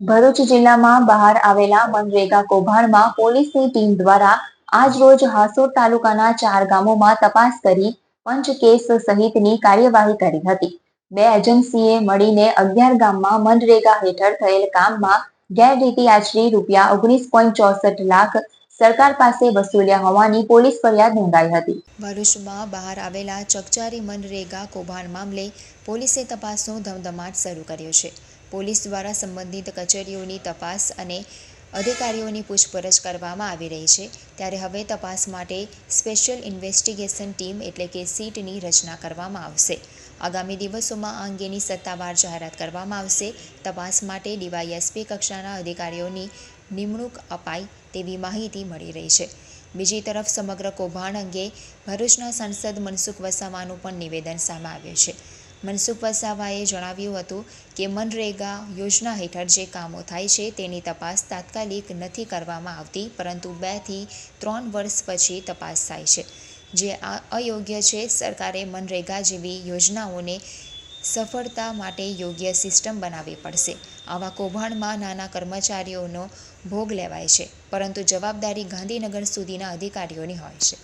ભરૂચ જિલ્લામાં બહાર આવેલા મનરેગા કૌભાંડમાં પોલીસની ટીમ દ્વારા આજરોજ હાસોર તાલુકાના ચાર ગામોમાં તપાસ કરી પંચ કેસ સહિતની કાર્યવાહી કરી હતી. બે એજન્સીએ મળીને અગિયાર ગામમાં મનરેગા હેઠળ થયેલ કામમાં ગેરરીતિ આચરી રૂપિયા ઓગણીસ પોઈન્ટ ચોસઠ લાખ સરકાર પાસે વસૂલ્યા હોવાની પોલીસ ફરિયાદ નોંધાઈ હતી. ભરૂચમાં બહાર આવેલા ચકચારી મનરેગા કૌભાંડ મામલે પોલીસે તપાસનો ધમધમાટ શરૂ કર્યો છે. પોલીસ દ્વારા સંબંધિત કચેરીઓની તપાસ અને અધિકારીઓની પૂછપરછ કરવામાં આવી રહી છે. ત્યારે હવે તપાસ માટે સ્પેશિયલ ઇન્વેસ્ટિગેશન ટીમ એટલે કે સીટની રચના કરવામાં આવશે. આગામી દિવસોમાં આ અંગેની સત્તાવાર જાહેરાત કરવામાં આવશે. તપાસ માટે ડીવાયએસપી કક્ષાના અધિકારીઓની નિમણૂક અપાઈ તેવી માહિતી મળી રહી છે. બીજી તરફ સમગ્ર કૌભાંડ અંગે ભરૂચના સાંસદ મનસુખ વસાવાનું પણ નિવેદન સામે આવ્યું છે. મનસુખ વસાવાએ જણાવ્યું હતું કે મનરેગા યોજના હેઠળ જે કામો થાય છે તેની તપાસ તાત્કાલિક નથી કરવામાં આવતી, પરંતુ બેથી ત્રણ વર્ષ પછી તપાસ થાય છે. જે આ અયોગ્ય છે, સરકારે મનરેગા જેવી યોજનાઓને સફળતા માટે યોગ્ય સિસ્ટમ બનાવવી પડશે. આવા કૌભાંડમાં નાના કર્મચારીઓનો ભોગ લેવાય છે, પરંતુ જવાબદારી ગાંધીનગર સુધીના અધિકારીઓની હોય છે.